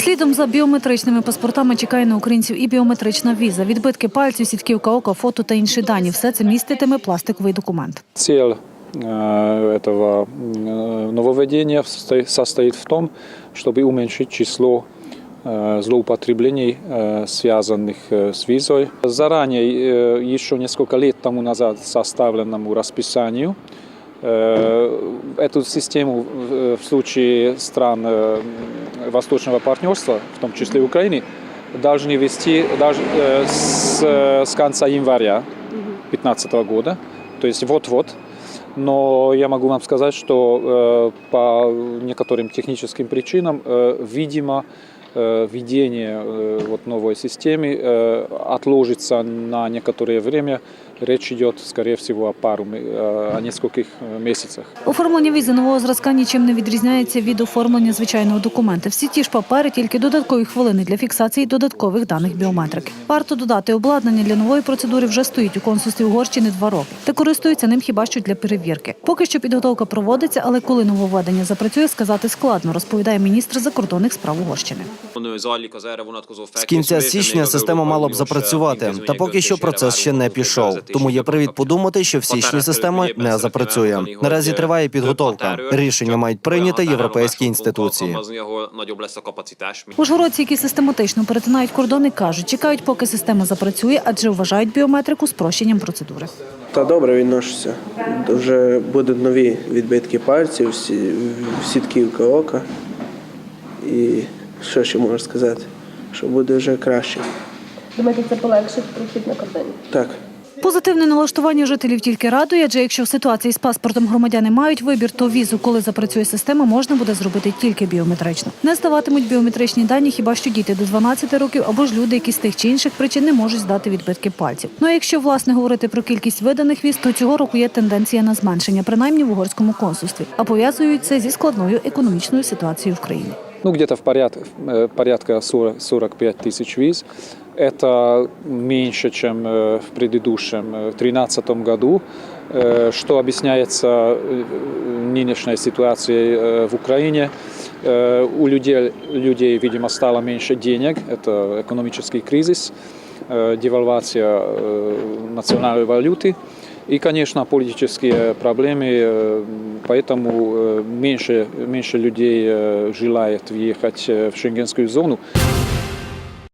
Слідом за біометричними паспортами чекає на українців і біометрична віза, відбитки пальців, сітківка ока, фото та інші дані. Все це міститиме пластиковий документ. Цель э, этого э, нововведения состо- состоит в том, чтобы уменьшить число э, злоупотреблений, э, связанных э, с визой. Заранее, э, еще несколько лет тому назад составленному расписанию, э, эту систему э, в случае стран э, Восточного партнерства, в том числе Украины, должны вести даже э, с, э, с конца января 2015 года, то есть вот-вот. Но я могу вам сказать, что э, по некоторым техническим причинам, э, видимо, э, введение э, вот новой системы э, отложится на некоторое время. Речь идет, скорее всего, о пару, о нескольких э, месяцах. Оформлення візи нового зразка нічим не відрізняється від оформлення звичайного документа. Всі ті ж папери, тільки додаткові хвилини для фіксації додаткових даних біометрики. Варто додати, обладнання для нової процедури вже стоїть у консульстві Угорщини два роки. Та користуються ним хіба що для перевірки. Поки що підготовка проводиться, але коли нововведення запрацює, сказати складно, розповідає міністр закордонних справ Угорщини. З кінця січня система мала б запрацювати, та поки що процес ще не пішов. Тому є привід подумати, що в січні система не запрацює. Наразі триває підготовка. Рішення мають прийняти європейські інституції. Ужгородці, які систематично перетинають кордони, кажуть, чекають, поки система запрацює, адже вважають біометрику спрощенням процедури. Та добре відношуся. Вже будуть нові відбитки пальців, всі, сітківка ока. І що ще можу сказати? Що буде вже краще. Думаєте, це полегшить прохід на кордоні? Так. Позитивне налаштування жителів тільки радує, адже якщо в ситуації з паспортом громадяни мають вибір, то візу, коли запрацює система, можна буде зробити тільки біометрично. Не здаватимуть біометричні дані хіба що діти до 12 років або ж люди, які з тих чи інших причин не можуть здати відбитки пальців. Ну а якщо власне говорити про кількість виданих віз, то цього року є тенденція на зменшення, принаймні в угорському консульстві, а пов'язують це зі складною економічною ситуацією в країні Ну, где-то в поряд, э, порядка 40, 45 тысяч виз. Это меньше, чем э, в предыдущем, э, 2013 году, э, что объясняется э, нынешней ситуацией э, в Украине. Э, У людей, людей, видимо, стало меньше денег, это экономический кризис, э, девальвация э, национальной валюты. И, конечно, политические проблемы, э, поэтому э, меньше, меньше людей э, желает въехать э, в шенгенскую зону.